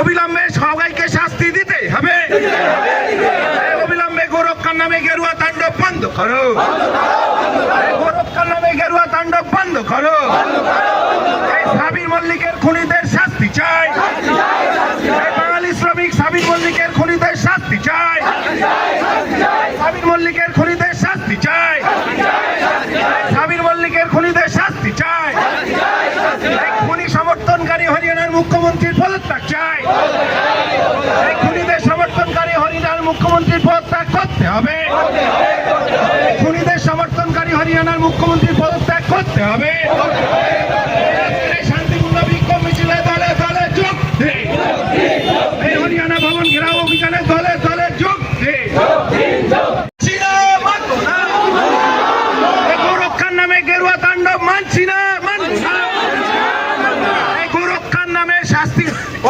অবিলম্বে সবাইকে শাস্তি দিতে হবে এই অবিলম্বে গোরক্ষার নামে গেরুয়া তাণ্ডব বন্ধ করো গোরক্ষার নামে গেরুয়া তাণ্ডব বন্ধ করো সাবির মল্লিকের খুনিদের শাস্তি চাই। বাঙালি শ্রমিক সাবির মল্লিকের খুনিদের শাস্তি চাই। সাবির মল্লিকের খুনিদের শাস্তি চাই। সাবির মল্লিকের খুনিদের শাস্তি চাই। খুনি সমর্থনকারী হরিয়ানার মুখ্যমন্ত্রীর পদত্যাগ চাই। খুনিদের সমর্থনকারী হরিয়ানার মুখ্যমন্ত্রীর পদত্যাগ করতে হবে। হরিয়ানার মুখ্যমন্ত্রীর পদত্যাগ করতে হবে।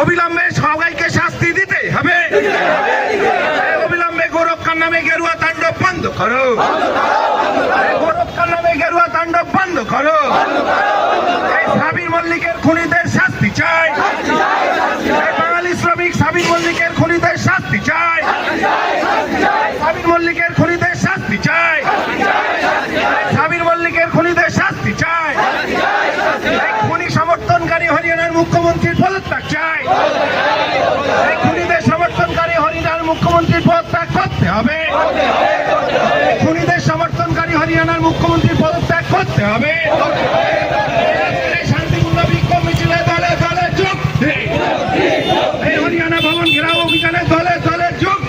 অবিলম্বে সবাইকে শাস্তি দিতে হবে। অবিলম্বে গোরক্ষার নামে গেরুয়া তাণ্ডব বন্ধ করো এই গোরক্ষার নামে গেরুয়া তাণ্ডব বন্ধ করো এই সাবির মল্লিকের খুনিদের শাস্তি চাই এই বাঙালি শ্রমিক সাবির মল্লিকের খুনিদের শাস্তি চাই সাবির মল্লিকের খুনিদের শাস্তি চাই সাবির মল্লিকের খুনিদের শাস্তি চাই এই খুনি সমর্থনকারী হরিয়ানার মুখ্যমন্ত্রীর পদত্যাগ চাই এই খুনিদের সমর্থনকারী হরিয়ানার মুখ্যমন্ত্রীর পদত্যাগ করতে হবে এই খুনিদের সমর্থনকারী হরিয়ানার মুখ্যমন্ত্রীর পদত্যাগ করতে হবে। শান্তিপূর্ণ বিক্ষোভ মিছিলে দলে দলে যোগ। এই হরিয়ানা ভবন ঘেরাও অভিযানে দলে দলে যোগ।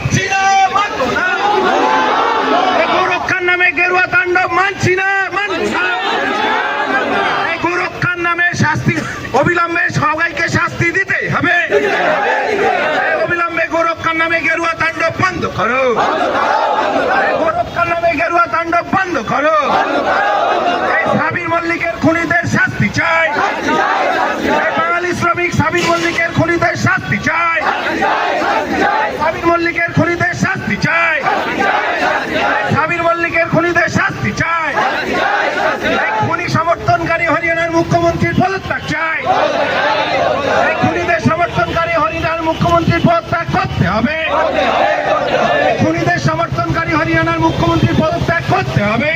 গোরক্ষার নামে গেরুয়া তাণ্ডব মানছি না। এই নামে শাস্তি, অবিলম্বে সবাইকে শাস্তি দিতে হবে। অবিলম্বে গোরক্ষার নামে গেরুয়া তাণ্ডব বন্ধ করো। গোরক্ষার নামে গেরুয়া তাণ্ডব বন্ধ করো এই সাবির মল্লিকের খুনিদের শাস্তি চাই এই বাঙালি শ্রমিক সাবির মল্লিকের খুনিদের শাস্তি চাই সাবির মল্লিকের খুনিদের শাস্তি চাই সাবির মল্লিকের খুনিদের শাস্তি চাই এই খুনি সমর্থনকারী হরিয়ানার মুখ্যমন্ত্রীর পদত্যাগ চাই এই খুনিদের সমর্থনকারী হরিয়ানার মুখ্যমন্ত্রীর পদত্যাগ করতে হবে। খুনিদের সমর্থনকারী হরিয়ানার মুখ্যমন্ত্রীর পদত্যাগ করতে হবে।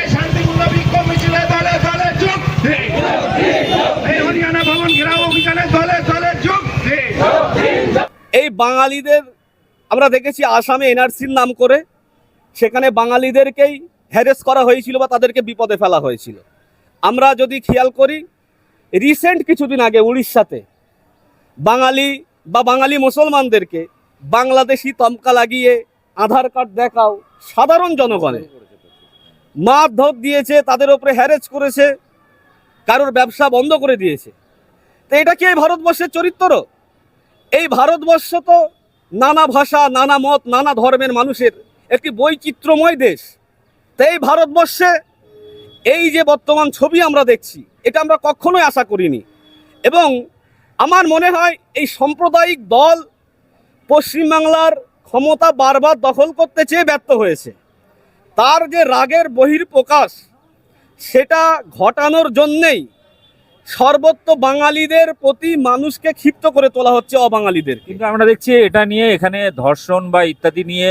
এই শান্তিপূর্ণ বিক্ষোভ মিছিলে দলে দলে যোগ এই হরিয়ানা ভবন ঘেরাও অভিযানে দলে দলে যোগ এই বাঙালিদের আমরা দেখেছি আসামে এনআরসির নাম করে সেখানে বাঙালিদেরকেই হ্যারেস করা হয়েছিল বা তাদেরকে বিপদে ফেলা হয়েছিল। আমরা যদি খেয়াল করি রিসেন্ট কিছুদিন আগে উড়িষ্যাতে বাঙালি বা বাঙালি মুসলমানদেরকে বাংলাদেশি তমকা লাগিয়ে আধার কার্ড দেখাও সাধারণ জনগণে মারধর দিয়েছে, তাদের ওপরে হ্যারেজ করেছে, কারোর ব্যবসা বন্ধ করে দিয়েছে। তো এটা কি এই ভারতবর্ষের চরিত্র? এই ভারতবর্ষ তো নানা ভাষা, নানা মত, নানা ধর্মের মানুষের একটি বৈচিত্র্যময় দেশ। তো এই ভারতবর্ষে এই যে বর্তমান ছবি আমরা দেখছি, এটা আমরা কখনোই আশা করিনি। এবং আমার মনে হয় এই সাম্প্রদায়িক দল পশ্চিমবাংলার ক্ষমতা বারবার দখল করতে চেয়ে ব্যর্থ হয়েছে। তার যে রাগের বহির্প্রকাশ সেটা ঘটানোর জন্যেই সর্বত্র বাঙালিদের প্রতি মানুষকে ক্ষিপ্ত করে তোলা হচ্ছে অবাঙালিদের। কিন্তু আমরা দেখছি এটা নিয়ে এখানে ধর্ষণ বা ইত্যাদি নিয়ে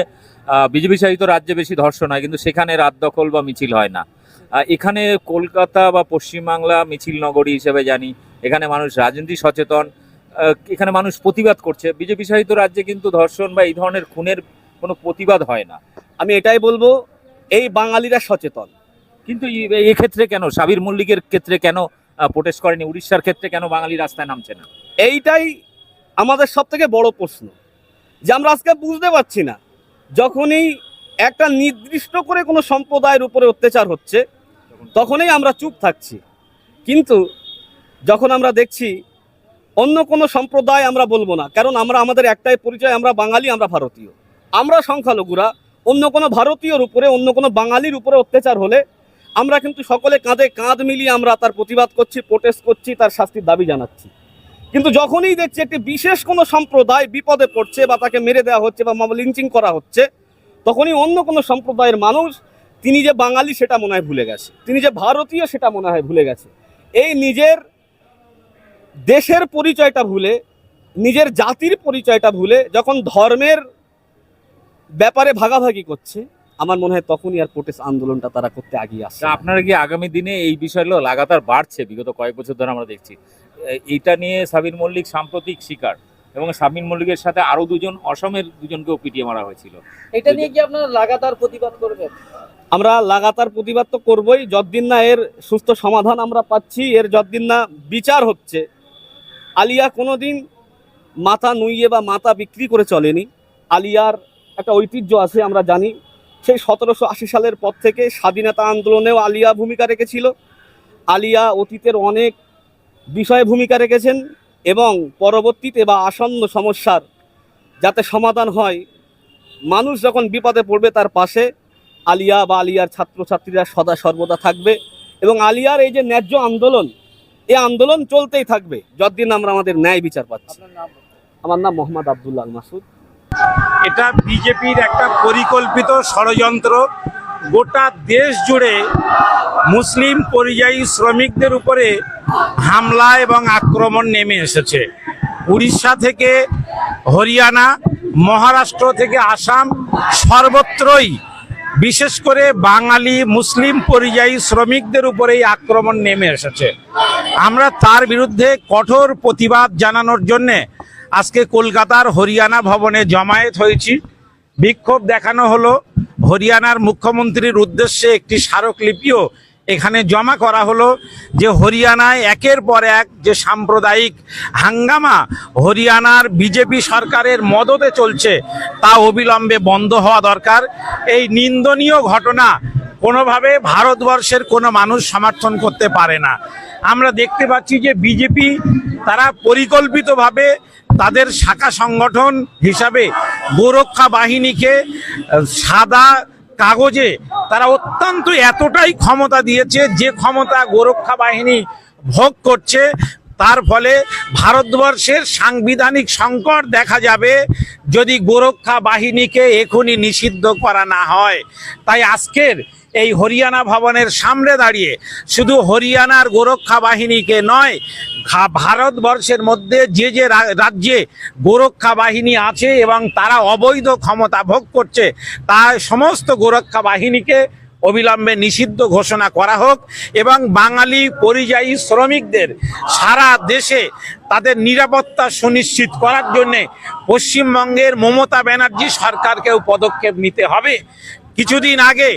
বিজেপি শাসিত রাজ্যে বেশি ধর্ষণ হয়, কিন্তু সেখানে রাত দখল বা মিছিল হয় না। এখানে কলকাতা বা পশ্চিমবাংলা মিছিল নগরী হিসেবে জানি এখানে মানুষ রাজনীতি সচেতন এখানে মানুষ প্রতিবাদ করছে। বিজেপি শাসিত রাজ্যে কিন্তু ধর্ষণ বা এই ধরনের খুনের কোনো প্রতিবাদ হয় না। আমি এটাই বলব, এই বাঙালিরা সচেতন। কিন্তু ক্ষেত্রে কেন? সাবির মল্লিকের ক্ষেত্রে কেন প্রোটেস্ট করেনি? উড়িষ্যার ক্ষেত্রে কেন বাঙালি রাস্তায় নামছে না? এইটাই আমাদের সব থেকে বড় প্রশ্ন। যে আমরা আজকে বুঝতে পারছি না, যখনই একটা নির্দিষ্ট করে কোনো সম্প্রদায়ের উপরে অত্যাচার হচ্ছে, তখনই আমরা চুপ থাকছি। কিন্তু যখন আমরা দেখছি, অন্য কোনো সম্প্রদায় আমরা বলব না, কারণ আমরা, আমাদের একটাই পরিচয়, আমরা বাঙালি, আমরা ভারতীয়। আমরা সংখ্যালঘুরা, অন্য কোনো ভারতীয়র উপরে, অন্য কোনো বাঙালির উপরে অত্যাচার হলে আমরা কিন্তু সকলে কাঁধে কাঁধ মিলিয়ে আমরা তার প্রতিবাদ করছি প্রোটেস্ট করছি, তার শাস্তির দাবি জানাচ্ছি। কিন্তু যখনই দেখছি একটি বিশেষ কোনো সম্প্রদায় বিপদে পড়ছে বা তাকে মেরে দেওয়া হচ্ছে বা লিঞ্চিং করা হচ্ছে, তখনই অন্য কোনো সম্প্রদায়ের মানুষ, তিনি যে বাঙালি সেটা মনে হয় ভুলে গেছে। তিনি যে ভারতীয় সেটা মনে হয় ভুলে গেছে। এই নিজের দেশের পরিচয়টা ভুলে নিজের জাতির পরিচয়টা ভুলে যখন ধর্মের ব্যাপারে ভাগাভাগি করছে আমার মনে হয় তখনই আর প্রোটেস্ট আন্দোলনটা তারা করতে আগিয়ে আসছে তা আপনারা কি আগামী দিনে এই বিষয়গুলো লাগাতার বাড়ছে? বিগত কয়েক বছর ধরে আমরা দেখছি। এইটা নিয়ে সাবির মল্লিক সাম্প্রতিক শিকার এবং সাবির মল্লিকের সাথে আরও দুজন অসমের দুজনকেও পিটিয়ে মারা হয়েছিল। এটা নিয়ে কি আপনারা লাগাতার প্রতিবাদ করবেন? আমরা লাগাতার প্রতিবাদ তো করবই যতদিন না এর সুস্থ সমাধান আমরা পাচ্ছি এর যতদিন না বিচার হচ্ছে আলিয়া কোনোদিন মাথা নুইয়ে বা মাথা বিক্রি করে চলেনি। আলিয়ার একটা ঐতিহ্য আছে, আমরা জানি। সেই সতেরোশো আশি সালের পর থেকে স্বাধীনতা আন্দোলনেও আলিয়া ভূমিকা রেখেছিল। আলিয়া অতীতের অনেক বিষয়ে ভূমিকা রেখেছেন এবং পরবর্তীতে বা আসন্ন সমস্যার যাতে সমাধান হয়, মানুষ যখন বিপদে পড়বে তার পাশে আলিয়া বা আলিয়ার ছাত্রছাত্রীরা সদা সর্বদা থাকবে। এবং আলিয়ার এই যে ন্যায্য আন্দোলন এই আন্দোলন চলতেই থাকবে যতদিন আমরা আমাদের ন্যায় বিচার পাচ্ছি। আমার নাম মোহাম্মদ আবদুল্লাহ মাসুদ। এটা বিজেপির একটা পরিকল্পিত ষড়যন্ত্র। গোটা দেশ জুড়ে মুসলিম পরিযায়ী শ্রমিকদের উপরে হামলা এবং আক্রমণ নেমে এসেছে। উড়িষ্যা থেকে হরিয়ানা মহারাষ্ট্র থেকে আসাম সর্বত্রই বিশেষ করে বাঙালি মুসলিম পরিযায়ী শ্রমিকদের উপরে এই আক্রমণ নেমে এসেছে। আমরা তার বিরুদ্ধে কঠোর প্রতিবাদ জানানোর জন্যে আজকে কলকাতার হরিয়ানা ভবনে জমায়েত হয়েছি। বিক্ষোভ দেখানো হলো। হরিয়ানার মুখ্যমন্ত্রীর উদ্দেশ্যে একটি স্মারকলিপিও এখানে জমা করা হলো যে হরিয়ানায় একের পর এক যে সাম্প্রদায়িক হাঙ্গামা হরিয়ানার বিজেপি সরকারের মদতে চলছে তা অবিলম্বে বন্ধ হওয়া দরকার। এই নিন্দনীয় ঘটনা কোনোভাবে ভারতবর্ষের কোনো মানুষ সমর্থন করতে পারে না। আমরা দেখতে পাচ্ছি যে বিজেপি তারা পরিকল্পিতভাবে তাদের শাখা সংগঠন হিসাবে গোরক্ষা বাহিনীকে সাদা কাগজে তারা অত্যন্ত এতটাই ক্ষমতা দিয়েছে, যে ক্ষমতা গোরক্ষা বাহিনী ভোগ করছে। তার ফলে ভারতবর্ষের সাংবিধানিক সংকট দেখা যাবে যদি গোরক্ষা বাহিনীকে এখনই নিষিদ্ধ করা না হয়। তাই আজকের এই হরিয়ানা ভবনের সামনে দাঁড়িয়ে শুধু হরিয়ানার গোরক্ষা বাহিনীকে নয় ভারতবর্ষের মধ্যে যে যে রাজ্যে গোরক্ষা বাহিনী আছে এবং তারা অবৈধ ক্ষমতা ভোগ করছে তা সমস্ত গোরক্ষা বাহিনীকে অবিলম্বে নিষিদ্ধ ঘোষণা করা হোক এবং বাঙালি পরিযায়ী শ্রমিকদের সারা দেশে তাদের নিরাপত্তা সুনিশ্চিত করার জন্যে পশ্চিমবঙ্গের মমতা ব্যানার্জি সরকারকেও পদক্ষেপ নিতে হবে। কিছুদিন আগে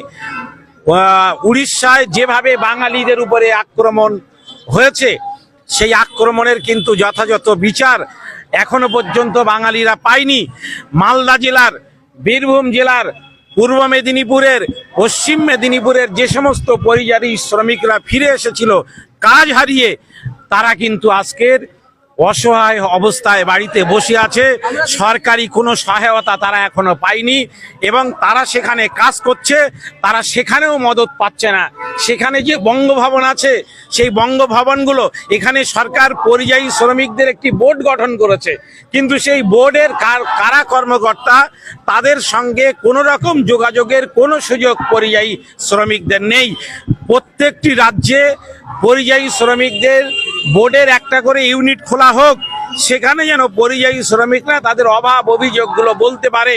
উড়িষ্যায় যেভাবে বাঙালিদের উপরে আক্রমণ হয়েছে, সেই আক্রমণের কিন্তু যথাযথ বিচার এখনও পর্যন্ত বাঙালিরা পায়নি। মালদা জেলার, বীরভূম জেলার, পূর্ব মেদিনীপুরের, পশ্চিম মেদিনীপুরের যে সমস্ত পরিযায়ী শ্রমিকরা ফিরে এসেছিল, কাজ হারিয়ে, তারা কিন্তু আজকের অসহায় অবস্থায় বাড়িতে বসে আছে। সরকারি কোনো সহায়তা তারা এখনও পায়নি এবং তারা সেখানে কাজ করছে, তারা সেখানেও মদত পাচ্ছে না। সেখানে যে বঙ্গভবন আছে, সেই বঙ্গভবনগুলো এখানে সরকার পরিযায়ী শ্রমিকদের একটি বোর্ড গঠন করেছে। কিন্তু সেই বোর্ডের কার- কারা কর্মকর্তা, তাদের সঙ্গে কোনো রকম যোগাযোগের কোনো সুযোগ পরিযায়ী শ্রমিকদের নেই। প্রত্যেকটি রাজ্যে পরিযায়ী শ্রমিকদের বোর্ডের একটা করে ইউনিট খোলা হোক, সেখানে যেন পরিযায়ী শ্রমিকরা তাদের অভাব অভিযোগগুলো বলতে পারে,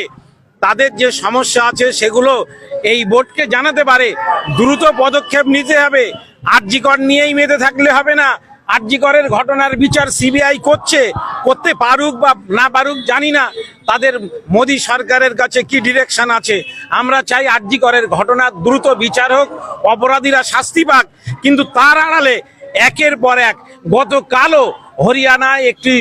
তাদের যে সমস্যা আছে সেগুলো এই বোর্ডকে জানাতে পারে। দ্রুত পদক্ষেপ নিতে হবে। আর্যিকর নিয়েই মেতে থাকলে হবে না। আর্যিকরের ঘটনার বিচার সিবিআই করছে, করতে পারুক বা না পারুক জানি না। তাদের মোদী সরকারের কাছে কি ডিরেকশন আছে? আমরা চাই আর্যিকরের ঘটনার দ্রুত বিচার হোক, অপরাধীরা শাস্তি পাক। কিন্তু তার আড়ালে একের পর এক গতকালও হরিয়ানায় একটি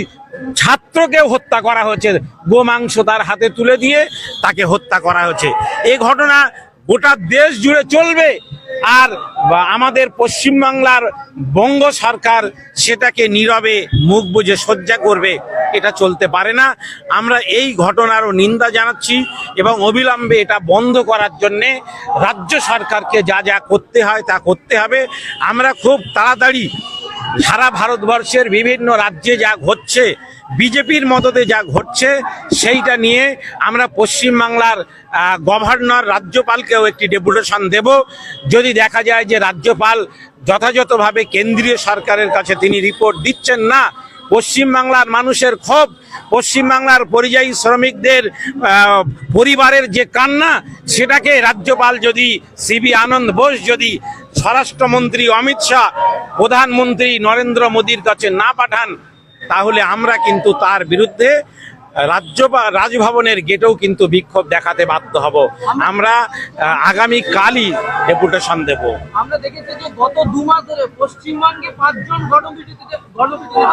ছাত্রকেও হত্যা করা হয়েছে। গোমাংস তার হাতে তুলে দিয়ে তাকে হত্যা করা হয়েছে। এই ঘটনা গোটা দেশ জুড়ে চলবে আর আমাদের পশ্চিমবাংলার বঙ্গ সরকার সেটাকে নীরবে মুখ বুজে সজ্জা করবে, এটা চলতে পারে না। আমরা এই ঘটনারও নিন্দা জানাচ্ছি এবং অবিলম্বে এটা বন্ধ করার জন্যে রাজ্য সরকারকে যা যা করতে হয় তা করতে হবে। আমরা খুব তাড়াতাড়ি সারা ভারতবর্ষের বিভিন্ন রাজ্যে যা ঘটছে, বিজেপির মদতে যা ঘটছে, সেইটা নিয়ে আমরা পশ্চিমবাংলার গভর্নর রাজ্যপালকেও একটি ডেপুটেশন দেব। যদি দেখা যায় যে রাজ্যপাল যথাযথভাবে কেন্দ্রীয় সরকারের কাছে তিনি রিপোর্ট দিচ্ছেন না পশ্চিমবাংলার মানুষের ক্ষোভ, পশ্চিমবাংলার পরিযায়ী শ্রমিকদের পরিবারের যে কান্না, সেটাকে রাজ্যপাল যদি সিবি আনন্দ বোস যদি স্বরাষ্ট্রমন্ত্রী অমিত শাহ, প্রধানমন্ত্রী নরেন্দ্র মোদীর কাছে না পাঠান, তাহলে আমরা কিন্তু তার বিরুদ্ধে রাজ্য বা রাজভবনের গেটেও কিন্তু বিক্ষোভ দেখাতে বাধ্য হব। আমরা আগামী কালই ডেপুটেশন দেব। আমরা দেখেছি যে গত দু মাস ধরে পশ্চিমবঙ্গে পাঁচজন গণপিটুনিতে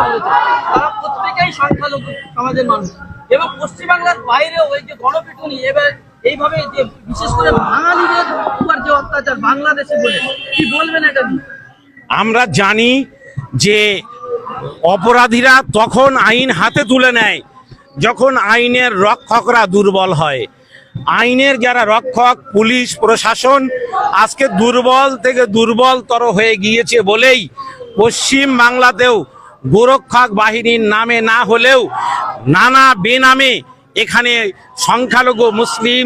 হয়েছে। তারা প্রত্যেকেই সংখ্যালঘু সমাজের মানুষ। এবং পশ্চিমবাংলার বাইরেও এই যে গণপিটুনি এবার এইভাবে যে বিশেষ করে বাঙালিদের উপর যে অত্যাচার বাংলাদেশে বলে কি বলবেন এটা আমরা জানি যে অপরাধীরা তখন আইন হাতে তুলে নেয়। যখন আইনের রক্ষকরা দুর্বল হয়, আইনের যারা রক্ষক, পুলিশ, প্রশাসন, আজকে দুর্বল থেকে দুর্বলতর হয়ে গিয়েছে বলেই পশ্চিম বাংলাতেও গোরক্ষক বাহিনীর নামে না হলেও নানা বেনামে এখানে সংখ্যালঘু, মুসলিম,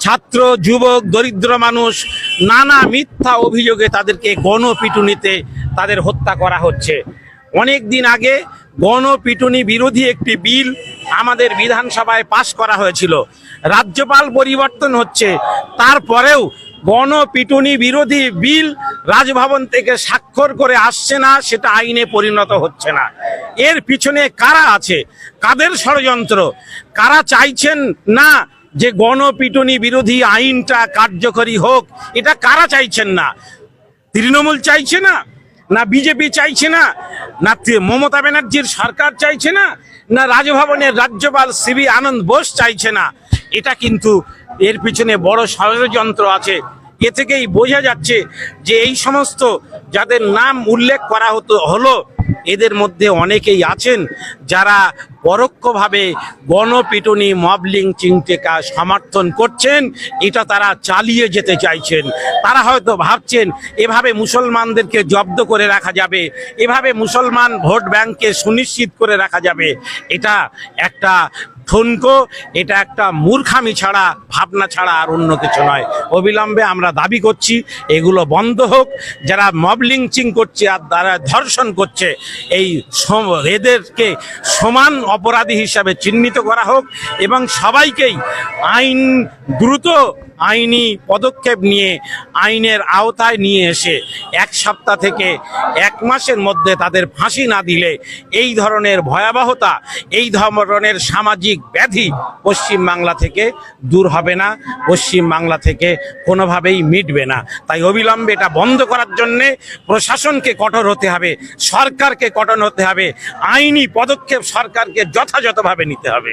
ছাত্র, যুবক, দরিদ্র মানুষ নানা মিথ্যা অভিযোগে তাদেরকে গণপিটুনিতে তাদের হত্যা করা হচ্ছে। অনেক দিন আগে গণপিটুনি বিরোধী একটি বিল আমাদের বিধানসভায় পাশ করা হয়েছিল। রাজ্যপাল পরিবর্তন হচ্ছে। তারপরেও গণপিটুনি বিরোধী বিল রাজভবন থেকে স্বাক্ষর করে আসছে না, সেটা আইনে পরিণত হচ্ছে না। এর পিছনে কারা আছে? কাদের ষড়যন্ত্র? কারা চাইছেন না যে গণপিটুনি বিরোধী আইনটা কার্যকরী হোক? এটা কারা চাইছেন না? তৃণমূল চাইছে না? না বিজেপি চাইছে না? না মমতা ব্যানার্জির সরকার চাইছে না? না, রাজভবনের রাজ্যপাল সিবি আনন্দ বোস চাইছে না। এটা কিন্তু এর পিছনে বড় ষড়যন্ত্র আছে। এ থেকেই বোঝা যাচ্ছে যে এই সমস্ত যাদের নাম উল্লেখ করা হতো, হলো, এদের মধ্যে অনেকেই আছেন যারা পরোক্ষভাবে গণপিটুনি, মবলিং চিংটেকা সমর্থন করছেন, এটা তারা চালিয়ে যেতে চাইছেন। তারা হয়তো ভাবছেন, এভাবে মুসলমানদেরকে জব্দ করে রাখা যাবে, এভাবে মুসলমান ভোট ব্যাংককে সুনিশ্চিত করে রাখা যাবে। এটা একটা ঠুনকো এটা একটা মূর্খামি ছাড়া, ভাবনা ছাড়া আর অন্য কিছু নয়। অবিলম্বে আমরা দাবি করছি, এগুলো বন্ধ হোক। যারা মব লিঞ্চিং করছে আর যারা ধর্ষণ করছে, এই এদেরকে সমান অপরাধী হিসাবে চিহ্নিত করা হোক এবং সবাইকেই আইন দ্রুত আইনি পদক্ষেপ নিয়ে আইনের আওতায় নিয়ে এসে এক সপ্তাহ থেকে এক মাসের মধ্যে তাদের ফাঁসি না দিলে এই ধরনের ভয়াবহতা, এই ধরনের সামাজিক ব্যাধি পশ্চিম বাংলা থেকে দূর হবে না পশ্চিম বাংলা থেকে কোনোভাবেই মিটবে না। তাই অবিলম্বে এটা বন্ধ করার জন্যে প্রশাসনকে কঠোর হতে হবে, সরকারকে কঠোর হতে হবে, আইনি পদক্ষেপ সরকারকে যথাযথভাবে নিতে হবে।